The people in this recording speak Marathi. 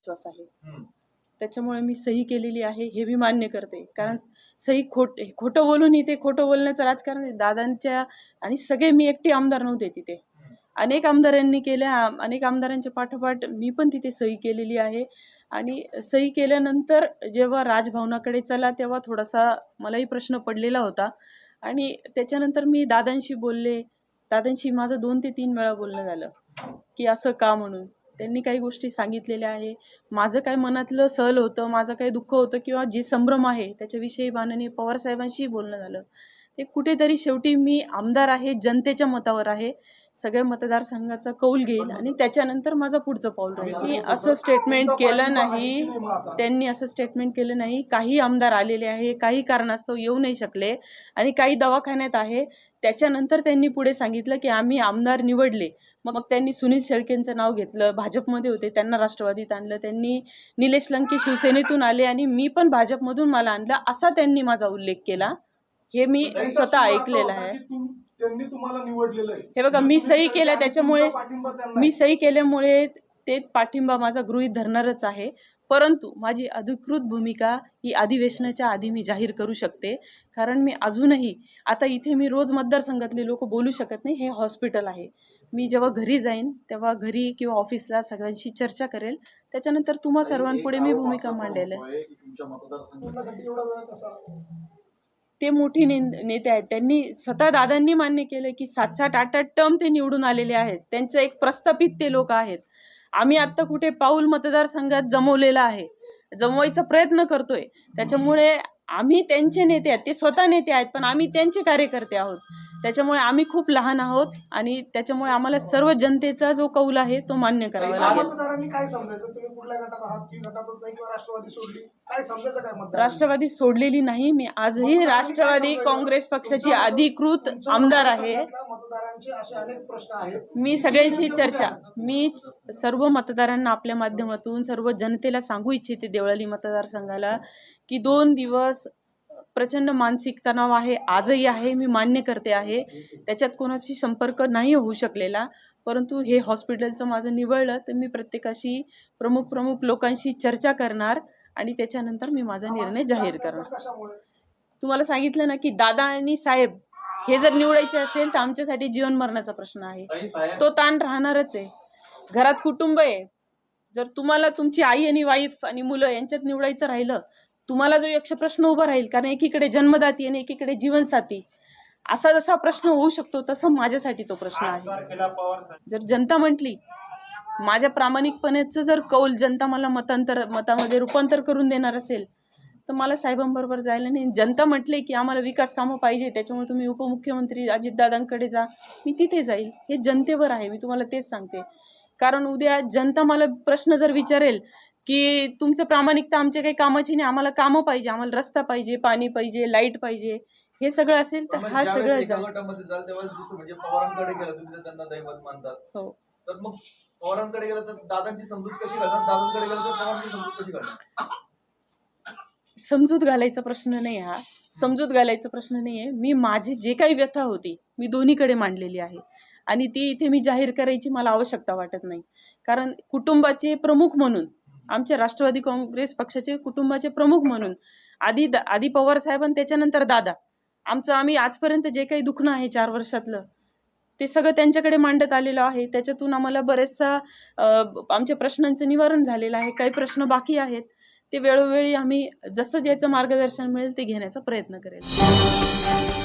विश्वास आहे. त्याच्यामुळे मी सही केलेली आहे हे मी मान्य करते. कारण सही खोट खोटं बोलून इथे खोटं बोलण्याचं राजकारण. दादांच्या आणि सगळे मी एकटी आमदार नव्हते तिथे. अनेक आमदारांनी केल्या अनेक आमदारांच्या पाठोपाठ मी पण तिथे सही केलेली आहे. आणि सही केल्यानंतर जेव्हा राजभवनाकडे चला तेव्हा थोडासा मलाही प्रश्न पडलेला होता. आणि त्याच्यानंतर मी दादांशी बोलले. दादांशी माझं दोन ते तीन वेळा बोलणं झालं की असं का म्हणून? त्यांनी काही गोष्टी सांगितलेल्या आहे. माझं काय मनातलं सहल होतं माझं काही दुःख होतं किंवा जे संभ्रम आहे त्याच्याविषयी माननीय पवारसाहेबांशी बोलणं झालं. ते कुठेतरी शेवटी मी आमदार आहे जनतेच्या मतावर आहे. सगळ्या मतदारसंघाचा कौल घेईल आणि त्याच्यानंतर माझं पुढचं पाऊल राहील. मी असं स्टेटमेंट केलं नाही त्यांनी असं स्टेटमेंट केलं नाही. काही आमदार आलेले आहे काही कारणास्तव येऊ नाही शकले आणि काही दवाखान्यात आहे. त्याच्यानंतर त्यांनी पुढे सांगितलं की आम्ही आमदार निवडले. मग त्यांनी सुनील शेळकेंचं नाव घेतलं भाजपमध्ये होते त्यांना राष्ट्रवादीत आणलं त्यांनी निलेश लंके शिवसेनेतून आले आणि मी पण भाजपमधून मला आणलं असा त्यांनी माझा उल्लेख केला. हे मी स्वतः ऐकलेलं आहे. की तुम- त्यांनी तुम्हाला निवडलेलं आहे. हे बघा मी सही केल्या त्याच्यामुळे मी सही केल्यामुळे ते पाठिंबा माझा गृहीत धरणारच आहे. परंतु माझी अधिकृत भूमिका ही अधिवेशनाच्या आधी मी जाहीर करू शकते. कारण मी अजूनही आता इथे मी रोज मतदारसंघातले लोक बोलू शकत नाही हे हॉस्पिटल आहे. मी जेव्हा घरी जाईन तेव्हा घरी किंवा ऑफिसला सगळ्यांशी चर्चा करेल. त्याच्यानंतर तुम्हा सर्वांपुढे मी भूमिका मांडेल ते मोठी ने नेते आहेत. त्यांनी स्वतः दादांनी मान्य केलं की सात सात आठ आठ टर्म ते निवडून आलेले आहेत. त्यांचं एक प्रस्थापित ते लोक आहेत. आम्ही आत्ता कुठे पाऊल मतदारसंघात जमवलेला आहे. जमवायचा प्रयत्न करतोय. त्याच्यामुळे आम्ही त्यांचे नेते आहेत. ते स्वतः नेते आहेत पण आम्ही त्यांचे कार्यकर्ते आहोत. त्याच्यामुळे आम्ही खूप लहान आहोत आणि त्याच्यामुळे आम्हाला सर्व जनतेचा जो कौल आहे तो मान्य करावा लागेल. राष्ट्रवादी सोडलेली नाही. मी आजही राष्ट्रवादी काँग्रेस पक्षाची अधिकृत आमदार आहे. मी सगळ्यांशी चर्चा. मी सर्व मतदारांना आपल्या माध्यमातून सर्व जनतेला सांगू इच्छिते देवळाली मतदारसंघाला की दोन दिवस प्रचंड मानसिक तणाव आहे आजही आहे मी मान्य करते आहे. त्याच्यात कोणाशी संपर्क नाही होऊ शकलेला. परंतु हे हॉस्पिटलचं माझं निवडलं तर मी प्रत्येकाशी प्रमुख प्रमुख लोकांशी चर्चा करणार आणि त्याच्यानंतर मी माझा निर्णय जाहीर करणार. तुम्हाला सांगितलं ना की दादा आणि साहेब हे जर निवडायचे असेल तर आमच्यासाठी जीवन मरणाचा प्रश्न आहे. तो ताण राहणारच आहे. घरात कुटुंब आहे. जर तुम्हाला तुमची आई आणि वाईफ आणि मुलं यांच्यात निवडायचं राहिलं तुम्हाला जो यक्ष प्रश्न उभा राहील कारण एकीकडे जन्मदाती आणि एकीकडे जीवनसाथी असा जसा प्रश्न होऊ शकतो तसा माझ्यासाठी तो प्रश्न आहे. जर जनता म्हटली माझ्या प्रामाणिकपणेचं जर कौल जनता मला मतांतर मतामध्ये रूपांतर करून देणार असेल तर मला साहेबांबरोबर जायला नाही. जनता म्हटले की आम्हाला विकास कामं पाहिजे त्याच्यामुळे तुम्ही उपमुख्यमंत्री अजितदादांकडे जा मी तिथे जाईल हे जनतेवर आहे मी तुम्हाला तेच सांगते. कारण उद्या जनता मला प्रश्न जर विचारेल की तुमचं प्रामाणिकता आमच्या काही कामाची नाही आम्हाला कामं पाहिजे आम्हाला रस्ता पाहिजे पाणी पाहिजे लाइट पाहिजे हे सगळं असेल तर हा सगळं एका जाईल गटामध्ये जाल त्यावेळेस दुसरं म्हणजे पवारांकडे गेला तुम्ही तर त्यांना दैवत मानतात. हो. तर मग पवारांकडे गेलं तर दादांची समजूत कशी घालणार? दादांकडे गेलं तर पवारांची समजूत कशी घालणार? समजूत घालायचा प्रश्न नाही हा. समजूत घालायचा प्रश्न नाही आहे मी माझी जे काही व्यथा होती मी दोन्हीकडे मांडलेली आहे. आणि ती इथे मी जाहीर करायची मला आवश्यकता वाटत नाही. कारण कुटुंबाचे प्रमुख म्हणून आमच्या राष्ट्रवादी काँग्रेस पक्षाचे कुटुंबाचे प्रमुख म्हणून आधी द- आधी पवार साहेब आणि त्याच्यानंतर दादा. आमचं आम्ही आजपर्यंत जे काही दुखणं आहे चार वर्षातलं ते सगळं त्यांच्याकडे मांडत आलेलं आहे. त्याच्यातून आम्हाला बरेचसा आमच्या प्रश्नांचं निवारण झालेलं आहे. काही प्रश्न बाकी आहेत. ते वेळोवेळी आम्ही जसं ज्याचं मार्गदर्शन मिळेल ते घेण्याचा प्रयत्न करेल.